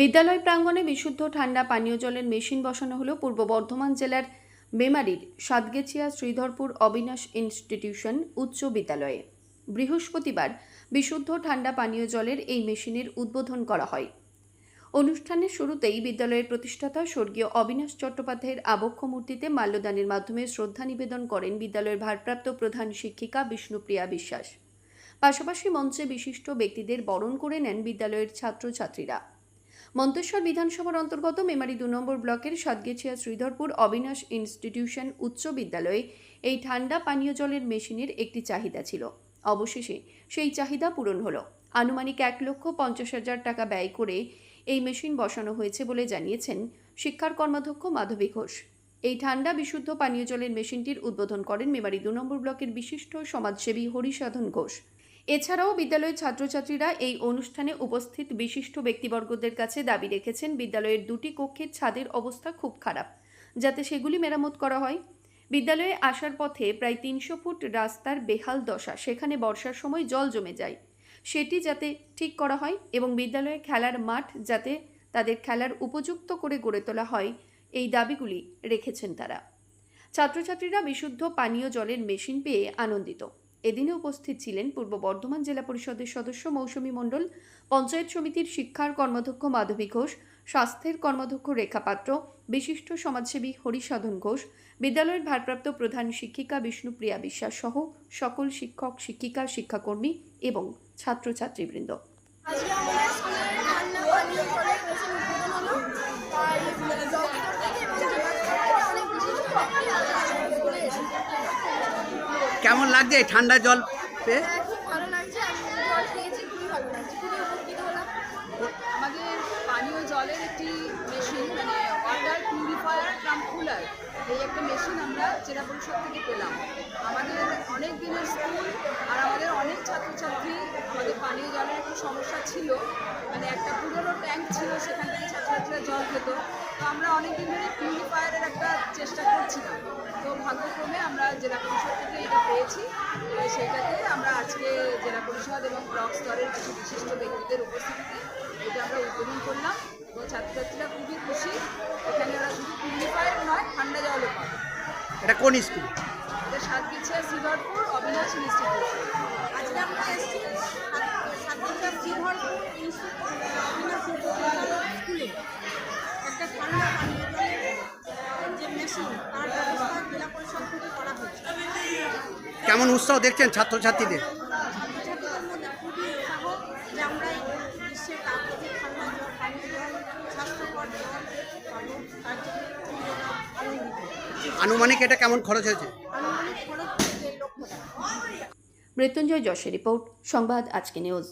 বিদ্যালয় প্রাঙ্গণে বিশুদ্ধ ঠান্ডা পানীয় জলের মেশিন বসানো হলো পূর্ব বর্ধমান জেলার মেমারির সাতগেছিয়া শ্রীধরপুর অবিনাশ ইনস্টিটিউশন উচ্চ বিদ্যালয়ে। বৃহস্পতিবার বিশুদ্ধ ঠান্ডা পানীয় জলের এই মেশিনের উদ্বোধন করা হয়। অনুষ্ঠানের শুরুতেই বিদ্যালয়ের প্রতিষ্ঠাতা স্বর্গীয় অবিনাশ চট্টোপাধ্যায়ের আবক্ষ মূর্তিতে মাল্যদানের মাধ্যমে শ্রদ্ধা নিবেদন করেন বিদ্যালয়ের ভারপ্রাপ্ত প্রধান শিক্ষিকা বিষ্ণুপ্রিয়া বিশ্বাস। পাশাপাশি মঞ্চে বিশিষ্ট ব্যক্তিদের বরণ করে নেন বিদ্যালয়ের ছাত্রছাত্রীরা। মন্তেশ্বর বিধানসভার অন্তর্গত মেমারি দু নম্বর ব্লকের সাতগেছিয়া শ্রীধরপুর অবিনাশ ইনস্টিটিউশন উচ্চ বিদ্যালয়ে এই ঠান্ডা পানীয় জলের মেশিনের একটি চাহিদা ছিল। অবশেষে সেই চাহিদা পূরণ হলো। আনুমানিক এক লক্ষ পঞ্চাশ হাজার টাকা ব্যয় করে এই মেশিন বসানো হয়েছে বলে জানিয়েছেন শিক্ষার কর্মাধ্যক্ষ মাধবী ঘোষ। এই ঠান্ডা বিশুদ্ধ পানীয় জলের মেশিনটির উদ্বোধন করেন মেমারি দু নম্বর ব্লকের বিশিষ্ট সমাজসেবী হরিসাধন ঘোষ। এছাড়াও বিদ্যালয়ের ছাত্রছাত্রীরা এই অনুষ্ঠানে উপস্থিত বিশিষ্ট ব্যক্তিবর্গদের কাছে দাবি রেখেছেন, বিদ্যালয়ের দুটি কক্ষের ছাদের অবস্থা খুব খারাপ, যাতে সেগুলি মেরামত করা হয়। বিদ্যালয়ে আসার পথে প্রায় তিনশো ফুট রাস্তার বেহাল দশা, সেখানে বর্ষার সময় জল জমে যায়। সেটি যাতে ঠিক করা হয় এবং বিদ্যালয়ে খেলার মাঠ যাতে তাদের খেলার উপযুক্ত করে গড়ে তোলা হয়, এই দাবিগুলি রেখেছেন তারা। ছাত্রছাত্রীরা বিশুদ্ধ পানীয় জলের মেশিন পেয়ে আনন্দিত। এদিনে উপস্থিত ছিলেন পূর্ব বর্ধমান জেলা পরিষদের সদস্য মৌসুমী মণ্ডল, পঞ্চায়েত সমিতির শিক্ষার কর্মাধ্যক্ষ মাধবী ঘোষ, স্বাস্থ্যের কর্মাধ্যক্ষ রেখা পাত্র, বিশিষ্ট সমাজসেবী হরিসাধন ঘোষ, বিদ্যালয়ের ভারপ্রাপ্ত প্রধান শিক্ষিকা বিষ্ণুপ্রিয়া বিশ্বাস সহ সকল শিক্ষক, শিক্ষিকা, শিক্ষাকর্মী এবং ছাত্রছাত্রীবৃন্দ আজকে আমাদের স্কুলে রান্না পানীয় জলের মেশিন উদ্বোধন হলো তাই ব্লক স্তর থেকে এবং জেলা স্তর থেকে অনেক বিশিষ্ট ব্যক্তিরা স্কুলে এসেছে কেমন লাগছে এই ঠান্ডা জল পেয়ে হ্যাঁ, আমাদের পানীয় জলের একটি মেশিন মানে ওয়াটার পিউরিফায়ার কাম কুলার এই একটা মেশিন আমরা জেলা পরিষদ থেকে পেলাম। আমাদের অনেক দিনের স্কুল আর আমাদের অনেক ছাত্রছাত্রী আমাদের পানীয় জলের একটু সমস্যা ছিল। মানে একটা পুরনো ট্যাঙ্ক ছিল সেখান থেকে ছাত্রছাত্রীরা জল খেত। তো আমরা অনেক দিন ধরে পিউরিফায়ারের একটা চেষ্টা করছিলাম। তো ভাগ্যক্রমে আমরা জেলা পরিষদ পেয়েছি। সেটাতে আমরা আজকে জেলা পরিষদ এবং ব্লক স্তরের কিছু বিশিষ্ট ব্যক্তিদের উপস্থিতিতে এটা আমরা উদ্বোধন করলাম এবং ছাত্রছাত্রীরা খুবই খুশি। এখানে ওরা শুধু পিউরিফায়ার নয় ঠান্ডা জলও পাবে এটা কোন স্কুল? এটা সাতগিছিয়া শ্রীধরপুর অবিনাশ ইনস্টিটিউট। আজকে আমরা এসেছি ছাত্রীরা শ্রীধরপুর অবিনাশ স্কুলে। একটা ঠান্ডা পানীয় জলের যে মেশিন তার জন্য উৎসাহ দেখছেন ছাত্রছাত্রীদের। আনুমানিক এটা কেমন খরচ হয়েছে? মৃত্যুঞ্জয় যশের রিপোর্ট, সংবাদ আজকে নিউজ।